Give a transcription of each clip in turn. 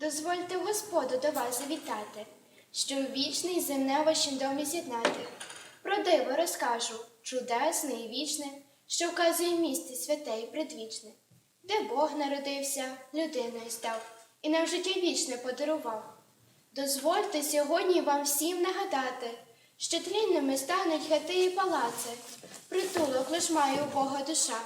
Дозвольте Господу до вас завітати, що вічний земне вашім домі з'єднати. Про диво розкажу, чудесне і вічне, що вказує місце святе і предвічне, де Бог народився, людиною став і нам життя вічне подарував. Дозвольте сьогодні вам всім нагадати, що тлінними стануть хати і палаци, притулок лиш має у Бога душа.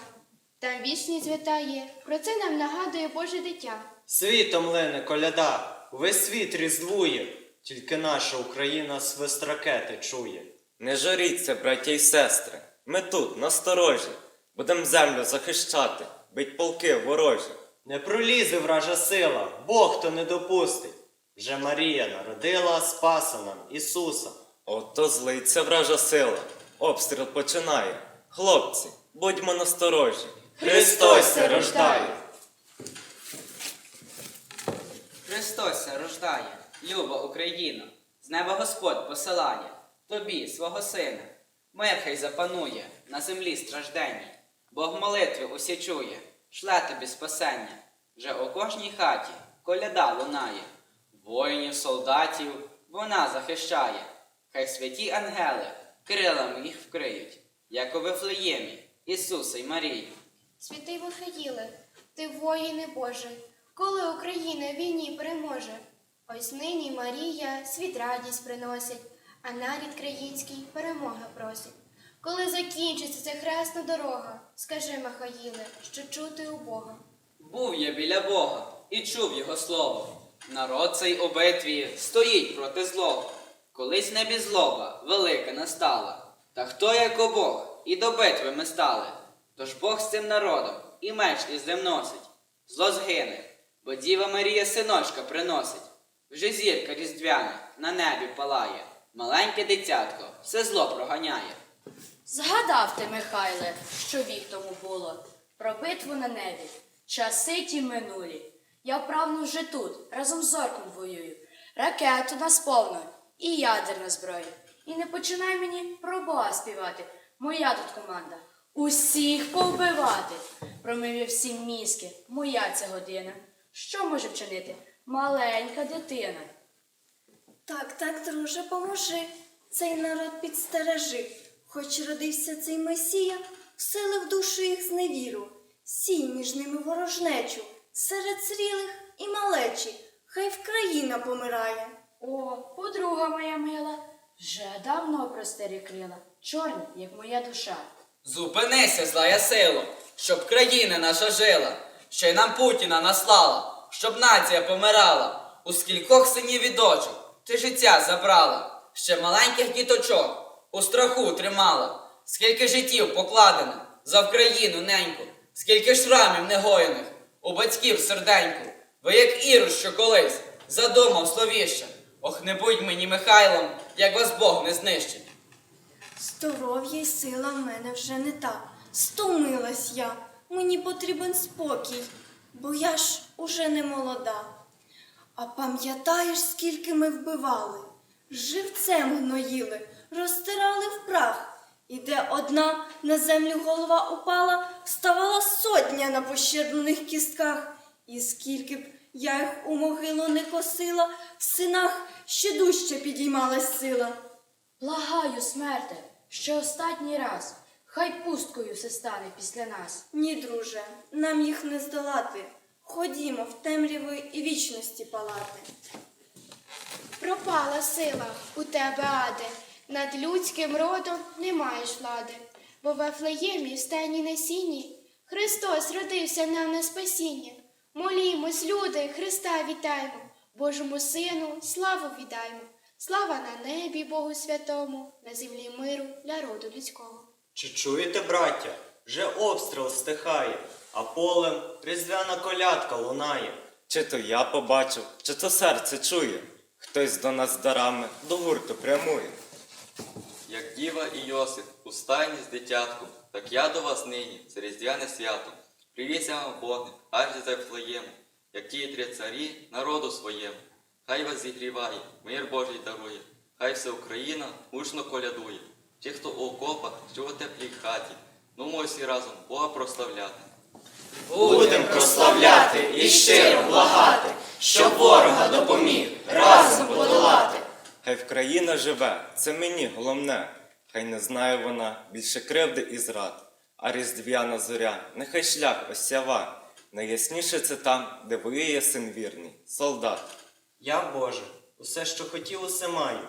Там вічність витає, про це нам нагадує Боже дитя. Світом лине коляда, увесь світ різдвує, тільки наша Україна свист ракети чує. Не журіться, браття й сестри, ми тут, насторожі, будем землю захищати, бить полки ворожі. Не пролізе вража сила, Бог то не допустить. Вже Марія народила Спаса нам Ісуса. Ото злиться вража сила, обстріл починає. Хлопці, будьмо насторожі. Христос рождає! Христос рождає, люба Україна, з неба Господь посилає тобі, свого сина. Мир хай запанує на землі стражденній. Бог молитви усі чує, шле тобі спасення. Вже у кожній хаті коляда лунає. Воїнів, солдатів вона захищає. Хай святі ангели крилами їх вкриють, як у Вифлеємі, Ісуса й Марію. Святий Михаїле, ти воїне Боже, коли Україна в війні переможе. Ось нині Марія світ радість приносить, а нарід країнський перемоги просить. Коли закінчиться ця хресна дорога, скажи Михаїле, що чути у Бога. Був я біля Бога і чув його слово. Народ цей у битві стоїть проти злого. Колись небі злоба велика настала. Та хто як о Бог, і до битви ми стали. Тож Бог з цим народом і меч із ним носить. Зло згине, бо Діва Марія синочка приносить. Вже зірка різдвяна на небі палає. Маленьке дитятко все зло проганяє. Згадав ти, Михайле, що вік тому було, про битву на небі, часи ті минулі. Я вправно вже тут, разом з зорком воюю. Ракету нас повно і ядерна зброя. І не починай мені про Бога співати. Моя тут команда. Усіх повбивати. Промив я всі мізки, моя ця година. Що може вчинити маленька дитина? Так, так, друже, поможи. Цей народ підстережи. Хоч родився цей Месія, вселив в душу їх зневіру. Сій між ними ворожнечу, серед зрілих і малечі, хай в країна помирає. О, подруга моя мила, вже давно простерікрила чорні, як моя душа. Зупинися, злая сило, щоб країна наша жила, що й нам Путіна наслала, щоб нація помирала. У скількох синів і дочок ти життя забрала, ще маленьких діточок у страху тримала. Скільки життів покладено за Вкраїну неньку, скільки шрамів негоєних у батьків серденьку. Ви як Іру, що колись задумав словіще. Ох, не будь мені Михайлом, як вас Бог не знищить. Здоров'я й сила в мене вже не та. Стомилась я, мені потрібен спокій, бо я ж уже не молода. А пам'ятаєш, скільки ми вбивали? Живцем гноїли, розтирали в прах. І де одна на землю голова упала, вставала сотня на пощерблених кістках. І скільки б я їх у могилу не косила, в синах ще дужче підіймалась сила. Благаю, смерте, що останній раз, хай пусткою все стане після нас. Ні, друже, нам їх не здолати. Ходімо в темряви і вічності палати. Пропала сила у тебе, Аде, над людським родом не маєш влади, бо в Вафлеємі в стайні на сіні Христос родився нам на спасіння. Молімось, люди, Христа вітаємо, Божому Сину славу віддаймо. Слава на небі Богу святому, на землі миру для роду людського. Чи чуєте, браття? Вже обстріл стихає, а полем різдвяна колядка лунає. Чи то я побачив, чи то серце чує. Хтось до нас дарами до гурту прямує. Як діва і Йосип у стайні з дитятком, так я до вас нині, це різдвяне свято. Привіться вам вогник, аж за Ефлеєму, як ті три царі народу своєму. Хай вас зігріває, мир Божий дарує, хай вся Україна гучно колядує. Ті, хто у окопах, що у теплій хаті, ну ми всі разом Бога прославляти. Будем прославляти і щиро благати, щоб ворога допоміг разом подолати. Хай в країна живе, це мені головне. Хай не знає вона більше кривди і зрад. А різдвяна зоря, нехай шлях осява. Найясніше це там, де воює син вірний, солдат. Я, Боже, усе, що хотів, усе маю.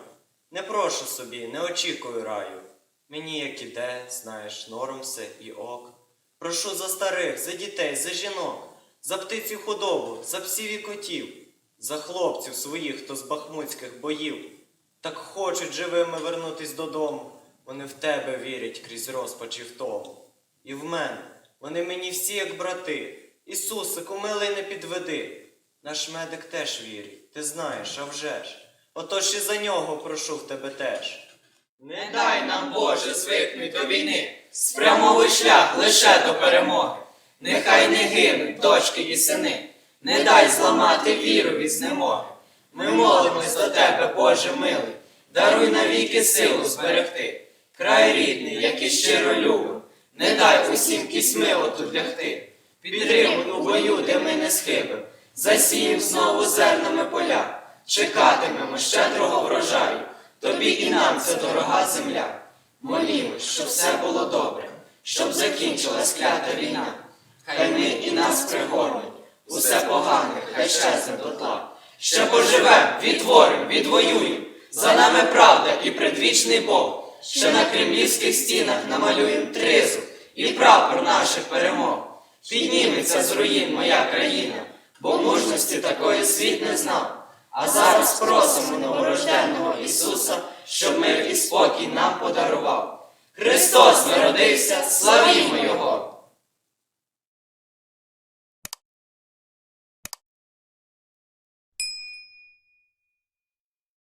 Не прошу собі, не очікую раю. Мені як іде, знаєш, норм все і ок. Прошу за старих, за дітей, за жінок, за птицю худобу, за псів і котів, за хлопців своїх, хто з бахмутських боїв. Так хочуть живими вернутись додому. Вони в тебе вірять крізь розпач і втому. І в мене, вони мені всі як брати. Ісусику, милий, не підведи. Наш медик теж вірить, ти знаєш, а вже ж. Отож і за нього прошу в тебе теж. Не дай нам, Боже, звикнуть до війни, спрямовуй шлях лише до перемоги. Нехай не гинуть дочки і сини, не дай зламати віру від знемоги. Ми молимось до тебе, Боже милий, даруй навіки силу зберегти. Край рідний, який щиро любим, не дай усім кісьмило тут лягти. Підтримуй у бою, де ми не схибим, засієм знову зернами поля, чекатимемо щедрого врожаю. Тобі і нам це дорога земля. Молімось, щоб все було добре, щоб закінчилась клята війна. Хай ми і нас пригорнуть, усе погане, хай щезне дотла. Ще поживем, відтворим, відвоюєм, за нами правда і предвічний Бог. Ще на кремлівських стінах намалюєм тризу і прапор наших перемог. Підніметься з руїн моя країна, бо мужності такої світ не знав. А зараз просимо новорожденного Ісуса, щоб мир і спокій нам подарував. Христос народився, славімо Його!